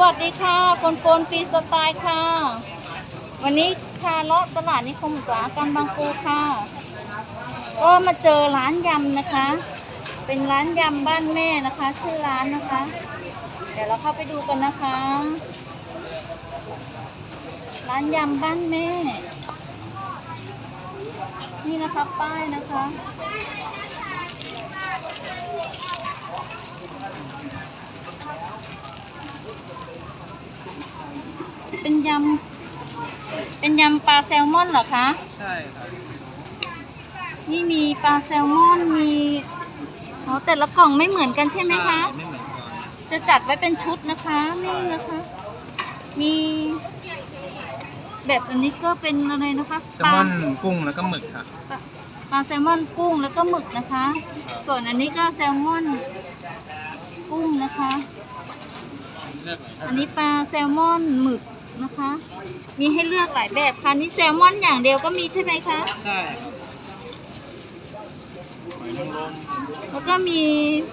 วัสดีค่ะ คนโฟนฟรีสไตล์ค่ะ วันนี้คาเลาะตลาดนิคมอุตสาหกรรมบางปูค่ะ ก็มาเจอร้านยำนะคะ เป็นร้านยำบ้านแม่นะคะ ชื่อร้านนะคะ เดี๋ยวเราเข้าไปดูกันนะคะ ร้านยำบ้านแม่ นี่นะคะป้ายนะคะ เป็นยำ เป็นยำปลาแซลมอนเหรอคะ ใช่ครับนี่มีปลาแซลมอนมีอ๋อแต่ละกล่องไม่เหมือนกันใช่ไหมคะ ไม่เหมือนกันจะจัดไว้เป็นชุดนะคะนี่นะคะ มี แบบอันนี้ก็เป็นอะไรนะคะแซลมอนกุ้งแล้วก็หมึกครับปลาปลาแซลมอนกุ้งแล้วก็หมึกนะคะ ส่วนอันนี้ก็แซลมอนกุ้งนะคะ เลือกไหนอันนี้ปลาแซลมอนหมึก นะคะ มีให้เลือกหลายแบบค่ะนี่แซลมอนอย่างเดียวก็มีใช่ไหมคะ ใช่ครับหอยนางรมแล้วก็มี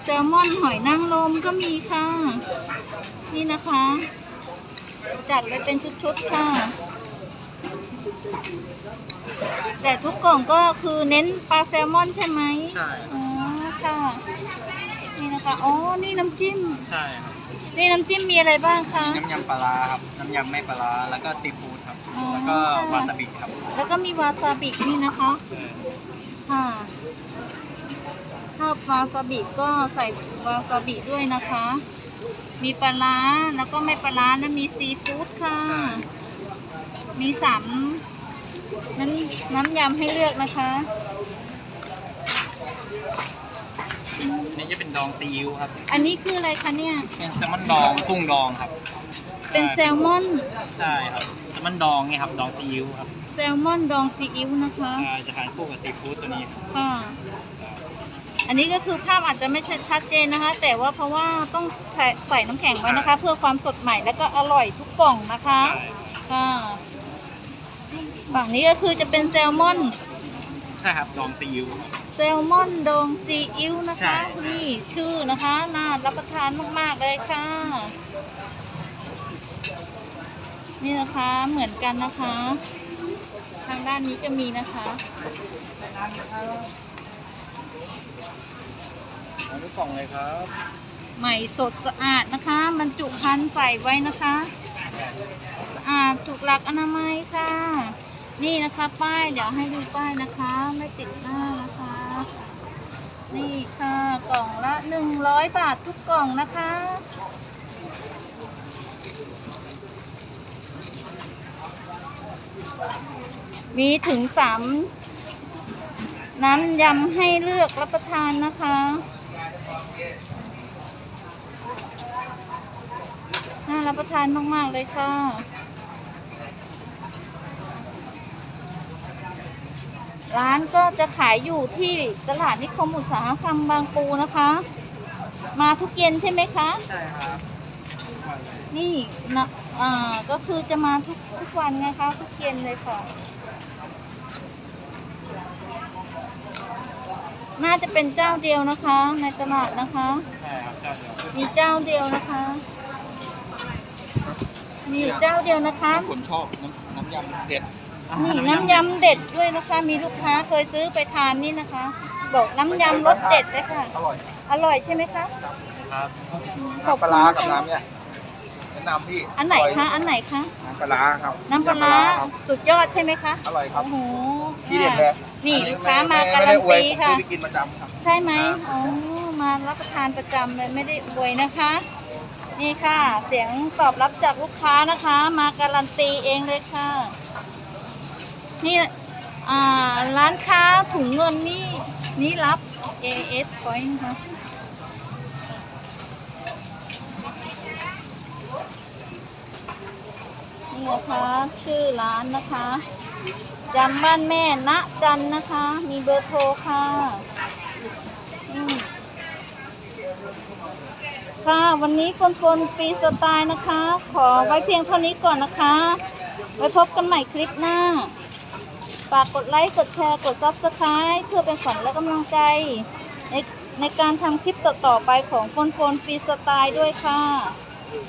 แซลมอนหอยนางรมก็มีค่ะ นี่นะคะ จัดไว้เป็นชุดๆค่ะ แต่ทุกกล่องก็คือเน้นปลาแซลมอนใช่ไหมใช่อ๋อค่ะ นี่นะคะ อ๋อ นี่น้ำจิ้ม ใช่ครับ นี่น้ำจิ้มมีอะไรบ้างคะ น้ำยำปลาร้าครับ น้ำยำไม่ปลาร้าแล้วก็ซีฟู้ดครับ อ๋อ แล้วก็วาซาบิครับแล้วก็มีวาซาบินี่นะคะ เออค่ะชอบวาซาบิก็ใส่วาซาบิด้วยนะคะ มีปลาร้าแล้วก็ไม่ปลาร้านะมีซีฟู้ดค่ะ มีสามน้ำน้ำยำให้เลือกนะคะ อืมนี่จะเป็นดองซีอิ๊วครับ อันนี้คืออะไรคะเนี่ย เป็นแซลมอนดองกุ้งดองครับเป็นแซลมอน ใช่ครับแซลมอนดองไงครับดองซีอิ๊วครับแซลมอนดองซีอิ๊วนะคะ อ่าจะทานคู่กับซีฟู้ดตัวนี้ครับค่ะ อันนี้ก็คือภาพอาจจะไม่ชัดเจนนะคะ แต่ว่าเพราะว่าต้องใส่ใส่น้ำแข็งไว้นะคะ เพื่อความสดใหม่แล้วก็อร่อยทุกกล่องนะคะ ใช่ค่ะ ฝั่งนี้ก็คือจะเป็นแซลมอน ใช่ครับดองซีอิ๊วแซลมอนดองซีอิ๊วนะใช่ คะ นี่ชื่อนะคะน่ารับประทานมากๆเลยค่ะ นี่นะคะเหมือนกันนะคะ ทางด้านนี้จะมีนะคะเอาทุกกล่องเลยครับใหม่สดสะอาดนะคะ บรรจุภัณฑ์ใส่ไว้นะคะ สะอาดถูกหลักอนามัยค่ะ นี่นะคะ ป้ายเดี๋ยวให้ดูป้ายนะคะ ไม่ติดหน้านะคะ นี่ค่ะกล่องละหนึ่งร้อยบาททุกกล่องนะคะ มีถึงสามน้ำยำให้เลือกรับประทานนะคะ น่ารับประทานมาก ๆ เลยค่ะ ร้านก็จะขายอยู่ที่ตลาดนิคมอุตสาหกรรมบางปูนะคะ มาทุกเย็นใช่ไหมคะ ใช่ครับนี่นะอ่าก็คือจะมาทุกทุกวันนะคะ ทุกเย็นเลยค่ะ น่าจะเป็นเจ้าเดียวนะคะ ในตลาดนะคะ ใช่ครับเจ้าเดียวมีเจ้าเดียวนะคะ มีเจ้าเดียวนะคะ คนชอบน้ำน้ำยำเด็ด นี่น้ำยำเด็ดด้วยนะคะ มีลูกค้าเคยซื้อไปทานนี่นะคะ บอกน้ำยำรสเด็ดเลยค่ะ อร่อยอร่อยใช่ไหมคะครับขอบปลาคุณร้านะกับคะน้ำเนี่ยแนะนำพี่อันไหนร่ยคะ อันไหนคะ น้ำปลาร้าครับน้ำปลาร้าครับ สุดยอดใช่ไหมคะอร่อยครับ โอ้โหที่เด็ดเลยนี่อัลูกค้ามาไไการัไม่นได้อวยตีผมค่ะซื้อไปกินประจำครับ ใช่ไหมครับอ๋อ มารับประทานประจำเลยไม่ได้อวยนะคะ นี่ค่ะ เสียงตอบรับจากลูกค้านะคะ มาการันตีเองเลยค่ะ นี่ร้านค้าถุงเงินนี่นี่รับ AS Point ค่ะนี่นะคะชื่อร้านนะคะจำบ้านแม่ณจันนะคะ มีเบอร์โทรค่ะค่ะวันนี้คนคนฟีสไตล์นะคะ ขอไว้เพียงเท่านี้ก่อนนะคะ ไว้พบกันใหม่คลิปหน้า ฝากกดไลค์ กดแชร์ กดซับสไคร b e เพื่อเป็นขวัญและกำลังใจ ในในการทำคลิปต่อๆไปของคนคนฟรีสไตล์ด้วยค่ะ